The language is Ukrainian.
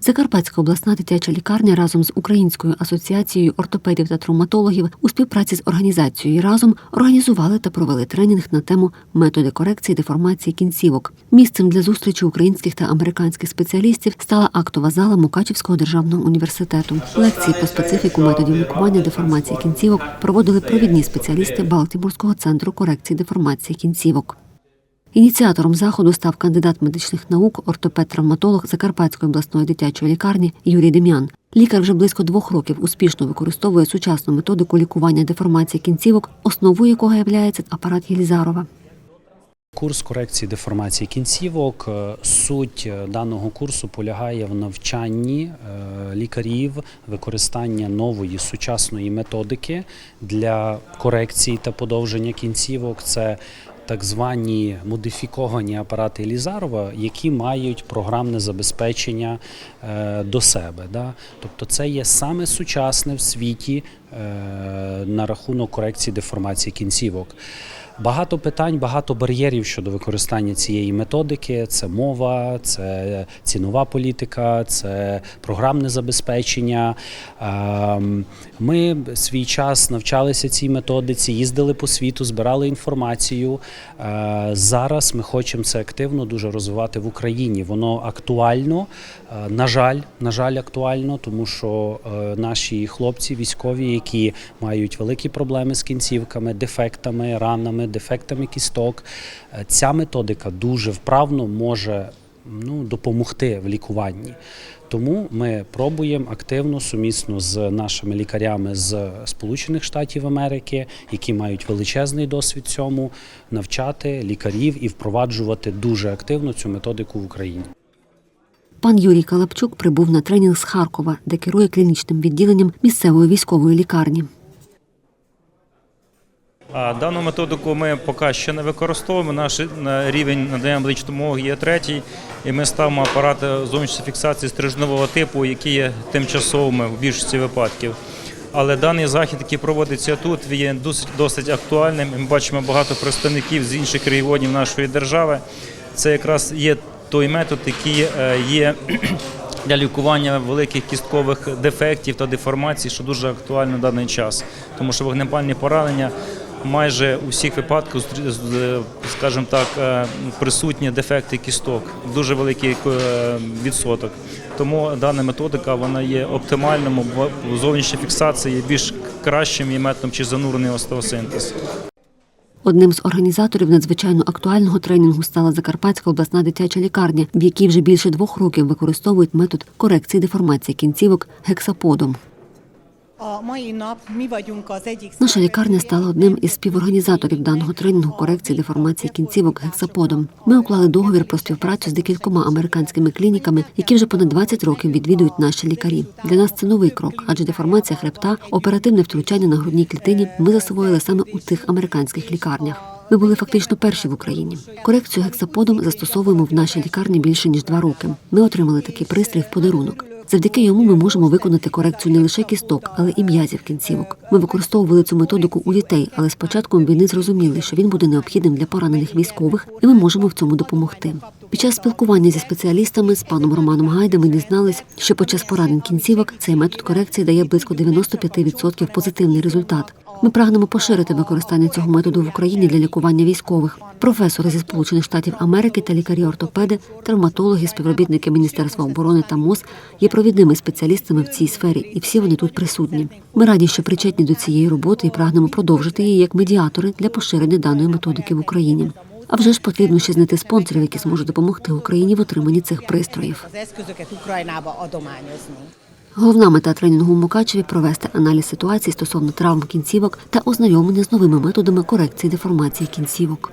Закарпатська обласна дитяча лікарня разом з Українською асоціацією ортопедів та травматологів у співпраці з організацією разом організували та провели тренінг на тему методи корекції деформації кінцівок. Місцем для зустрічі українських та американських спеціалістів стала актова зала Мукачівського державного університету. Лекції по специфіку методів лікування деформації кінцівок проводили провідні спеціалісти Балтіморського центру корекції деформації кінцівок. Ініціатором заходу став кандидат медичних наук, ортопед-травматолог Закарпатської обласної дитячої лікарні Юрій Дем'ян. Лікар вже близько двох років успішно використовує сучасну методику лікування деформації кінцівок, основою якого є апарат Єлізарова. Курс корекції деформації кінцівок. Е, Суть е, даного курсу полягає в навчанні е, лікарів використання нової сучасної методики для корекції та подовження кінцівок. Це так звані модифіковані апарати Елізарова, які мають програмне забезпечення е, до себе. Да? Тобто це є саме сучасне в світі на рахунок корекції деформації кінцівок. Багато питань, багато бар'єрів щодо використання цієї методики. Це мова, це цінова політика, це програмне забезпечення. Ем, Ми свій час навчалися цій методиці, їздили по світу, збирали інформацію. Е, Зараз ми хочемо це активно дуже розвивати в Україні. Воно актуально. Е, На жаль, на жаль, актуально, тому що е, наші хлопці військові, які мають великі проблеми з кінцівками, дефектами, ранами, дефектами кісток, е, ця методика дуже вправно може ну, допомогти в лікуванні. Тому ми пробуємо активно сумісно з нашими лікарями з Сполучених Штатів Америки, які мають величезний досвід цьому, навчати лікарів і впроваджувати дуже активно цю методику в Україні. Пан Юрій Калапчук прибув на тренінг з Харкова, де керує клінічним відділенням місцевої військової лікарні. Дану методику ми поки ще не використовуємо. Наш е, рівень надання медичної допомоги є третій, і ми ставимо апарати зовнішньої фіксації стрижневого типу, які є тимчасовими в більшості випадків. Але даний захід, який проводиться тут, він є досить, досить актуальним. Ми бачимо багато представників з інших регіонів нашої держави. Це якраз є той метод, який е, є для лікування великих кісткових дефектів та деформацій, що дуже актуально в даний час, тому що вогнепальні поранення. Майже у всіх випадках, скажімо так, е, присутні дефекти кісток, дуже великий е, відсоток. Тому дана методика вона є оптимальним, зовнішня фіксація є більш кращим і методом чи занурений остеосинтез. Одним з організаторів надзвичайно актуального тренінгу стала Закарпатська обласна дитяча лікарня, в якій вже більше двох років використовують метод корекції деформації кінцівок гексаподом. Наша лікарня стала одним із співорганізаторів даного тренінгу корекції деформації кінцівок гексаподом. Ми уклали договір про співпрацю з декількома американськими клініками, які вже понад 20 років відвідують наші лікарі. Для нас це новий крок, адже деформація хребта, оперативне втручання на грудній клітині ми засвоїли саме у тих американських лікарнях. Ми були фактично перші в Україні. Корекцію гексаподом застосовуємо в нашій лікарні більше ніж два роки. Ми отримали такий пристрій в подарунок. Завдяки йому ми можемо виконати корекцію не лише кісток, але і м'язів кінцівок. Ми використовували цю методику у дітей, але з початком війни зрозуміли, що він буде необхідним для поранених військових, і ми можемо в цьому допомогти. Під час спілкування зі спеціалістами з паном Романом Гайдом ми дізнались, що під час поранень кінцівок цей метод корекції дає близько 95% позитивний результат. Ми прагнемо поширити використання цього методу в Україні для лікування військових. Професори зі Сполучених Штатів Америки та лікарі-ортопеди, травматологи, співробітники Міністерства оборони та МОЗ є провідними спеціалістами в цій сфері, і всі вони тут присутні. Ми раді, що причетні до цієї роботи і прагнемо продовжити її як медіатори для поширення даної методики в Україні. А вже ж потрібно ще знайти спонсорів, які зможуть допомогти Україні в отриманні цих пристроїв. Головна мета тренінгу Мукачеві провести аналіз ситуації стосовно травм кінцівок та ознайомлення з новими методами корекції деформації кінцівок.